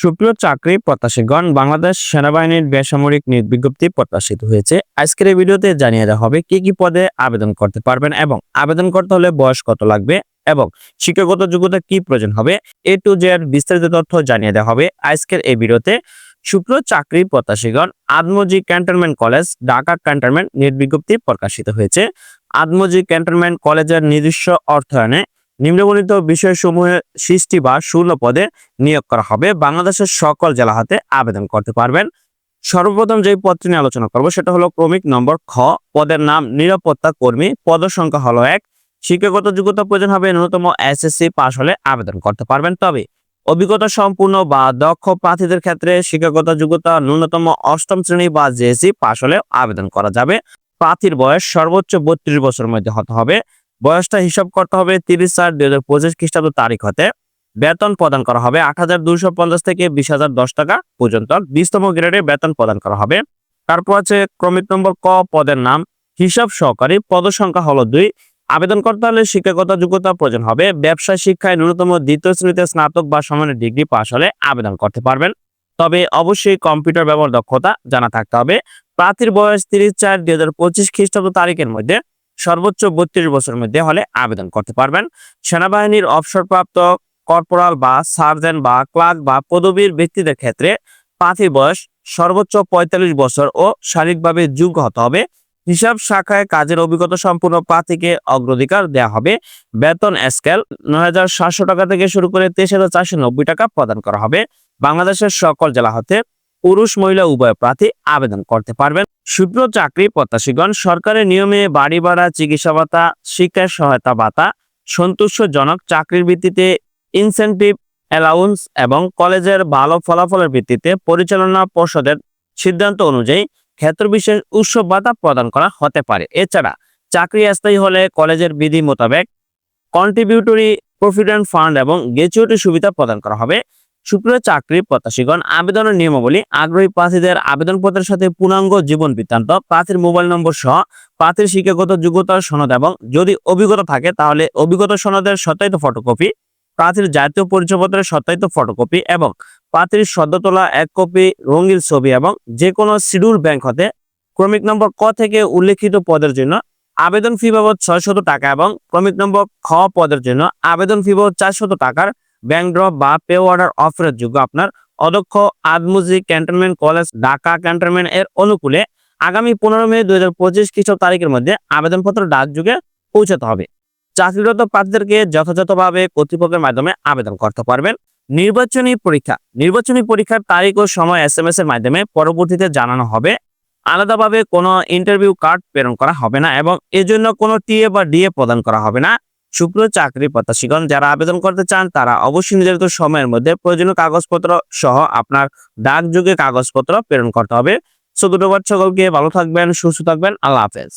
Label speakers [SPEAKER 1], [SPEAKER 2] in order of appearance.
[SPEAKER 1] সুপ্রিয় চাকরি প্রত্যাশীগণ, বাংলাদেশ সেনাবাহিনীর বেসামরিক বিজ্ঞপ্তি প্রত্যাশিত হয়েছে। আজকের এই ভিডিওতে জানিয়ে দেওয়া হবে কি কি পদে আবেদন করতে পারবেন এবং আবেদন করতে হলে বয়স কত লাগবে এবং শিক্ষাগত যোগ্যতা কি প্রয়োজন হবে, এ টু জেড বিস্তারিত তথ্য জানিয়ে দেওয়া হবে আজকের এই ভিডিওতে। সুপ্রিয় চাকরি প্রত্যাশীগণ, Adamjee cantonment college, Dhaka cantonment নিয়োগ বিজ্ঞপ্তি প্রকাশিত হয়েছে। আদমজি ক্যান্টনমেন্ট কলেজের নিজস্ব অর্থায়নে নিম্নবর্ণিত বিষয়সমূহে সৃষ্টি বা শূন্য পদে নিয়োগ করা হবে। বাংলাদেশের সকল জেলা হাতে আবেদন করতে পারবেন। সর্বপ্রথম যে পদটি নিয়ে আলোচনা করব, সেটা হলো ক্রমিক নম্বর খ। পদের নাম নিরাপত্তা কর্মী। পদ সংখ্যা হলো এক। শিক্ষাগত যোগ্যতা প্রয়োজন হবে, ন্যূনতম এস এসএসসি পাস হলে আবেদন করতে পারবেন। তবে অভিজ্ঞতা সম্পূর্ণ বা দক্ষ প্রার্থীদের ক্ষেত্রে শিক্ষাগত যোগ্যতা, ন্যূনতম অষ্টম শ্রেণি বা জেএসসি পাস হলে আবেদন করা যাবে। প্রার্থীর বয়স সর্বোচ্চ বত্রিশ বছরের মধ্যে হতে হবে। বয়সটা হিসাব করতে হবে তিরিশ চার দুই হাজার পঁচিশ খ্রিস্টাব্দ তারিখ হতে। বেতন প্রদান করা হবে আট হাজার দুইশো পঞ্চাশ থেকে বিশ হাজার দশ টাকা পর্যন্ত। বিশতম গ্রেডে বেতন প্রদান করা হবে। তারপর আছে ক্রমিক নম্বর ক, পদের নাম। হিসাব সহকারী পদ সংখ্যা হলো দুই। আবেদন করতে হলে শিক্ষাগত যোগ্যতা প্রয়োজন হবে। ব্যবসা শিক্ষায় ন্যূনতম দ্বিতীয় শ্রেণীতে স্নাতক বা সমানের ডিগ্রি পাশ হলে আবেদন করতে পারবেন। তবে অবশ্যই কম্পিউটার ব্যবহার দক্ষতা জানা থাকতে হবে। প্রার্থীর বয়স তিরিশ চার দুই হাজার পঁচিশ খ্রিস্টাব্দ তারিখের মধ্যে। সর্বোচ্চ বত্রিশ বছরের মধ্যে হলে আবেদন করতে পারবেন। সেনাবাহিনীর অবসরপ্রাপ্ত কর্পোরাল বা সার্জেন্ট বা ক্লার্ক বা পদবীর ব্যক্তিদের ক্ষেত্রে প্রার্থীর বয়স, সর্বোচ্চ পঁয়তাল্লিশ বছর ও শারীরিকভাবে যোগ্য হতে হবে। হিসাব শাখায় কাজের অভিজ্ঞতা সম্পূর্ণ প্রার্থীকে অগ্রাধিকার দেওয়া হবে। বেতন স্কেল, নয় হাজার সাতশো টাকা থেকে শুরু করে তেইশ টাকা প্রদান করা হবে। বাংলাদেশের সকল জেলা হতে পুরুষ মহিলা উভয় প্রার্থী আবেদন করতে পারবেন। শুভ্র চাকরি প্রত্যাশীগণ, সরকারের নিয়মে বাড়ি ভাড়া, চিকিৎসা ভাতা শিক্ষা সহায়তা ভাতা সন্তুষ্টজনক চাকরির ভিত্তিতে ইনসেনটিভ অ্যালাউন্স এবং কলেজের ভালো ফলাফলের ভিত্তিতে পরিচালনা পর্ষদের সিদ্ধান্ত অনুযায়ী ক্ষেত্রবিশেষ উৎসব ভাতা প্রদান করা হতে পারে। এছাড়া চাকরি স্থায়ী হলে কলেজের বিধি মোতাবেক কন্ট্রিবিউটরি প্রভিডেন্ট ফান্ড এবং গ্র্যাচুইটি সুবিধা প্রদান করা হবে। সুপ্রিয় চাকরি প্রত্যাশীগণ, আবেদনের নিয়মাবলী, আগ্রহী প্রার্থীদের আবেদনপত্রের সাথে পূর্ণাঙ্গ জীবন বৃত্তান্ত, প্রার্থীর মোবাইল নম্বর সহ প্রার্থীর শিক্ষাগত যোগ্যতার সনদ এবং যদি অভিজ্ঞতা থাকে তাহলে অভিজ্ঞতা সনদের সত্যায়িত ফটোকপি প্রার্থীর জাতীয় পরিচয়পত্রের সত্যায়িত ফটোকপি এবং প্রার্থীর সদ্য তোলা এক কপি রঙিন ছবি এবং যে কোনো শিডিউল ব্যাংক হতে ক্রমিক নম্বর ক থেকে উল্লেখিত পদের জন্য আবেদন ফি বাবদ ছয়শত টাকা এবং ক্রমিক নম্বর খ পদের জন্য আবেদন ফি বাবদ চারশত টাকার ব্যাংক ড্রপ বা পে অর্ডার অফারের যোগ্য আপনার অধ্যক্ষ Adamjee cantonment college, Dhaka cantonment এর অনুকূলে আগামী পনেরো মে দুই হাজার পঁচিশ খ্রিস্টাব্দ তারিখের মধ্যে আবেদনপত্র ডাক যুগে পৌঁছাতে হবে। চাকরিরত প্রার্থীদেরকে যথাযথভাবে কর্তৃপক্ষের মাধ্যমে আবেদন করতে পারবেন। নির্বাচনী পরীক্ষা, নির্বাচনী পরীক্ষার তারিখ ও সময় এস এম এস এর মাধ্যমে পরবর্তীতে জানানো হবে। আলাদাভাবে কোনো ইন্টারভিউ কার্ড প্রেরণ করা হবে না এবং এজন্য কোনো টিএ বা ডিএ প্রদান করা হবে না। শুক্র চাকরি প্রত্যাশীগণ যারা আবেদন করতে চান, তারা অবশ্যই নির্ধারিত সময়ের মধ্যে প্রয়োজনীয় কাগজপত্র সহ আপনার ডাকযোগে কাগজপত্র প্রেরণ করতে হবে। সো সকলকে। ভালো থাকবেন, সুস্থ থাকবেন। আল্লাহ হাফেজ।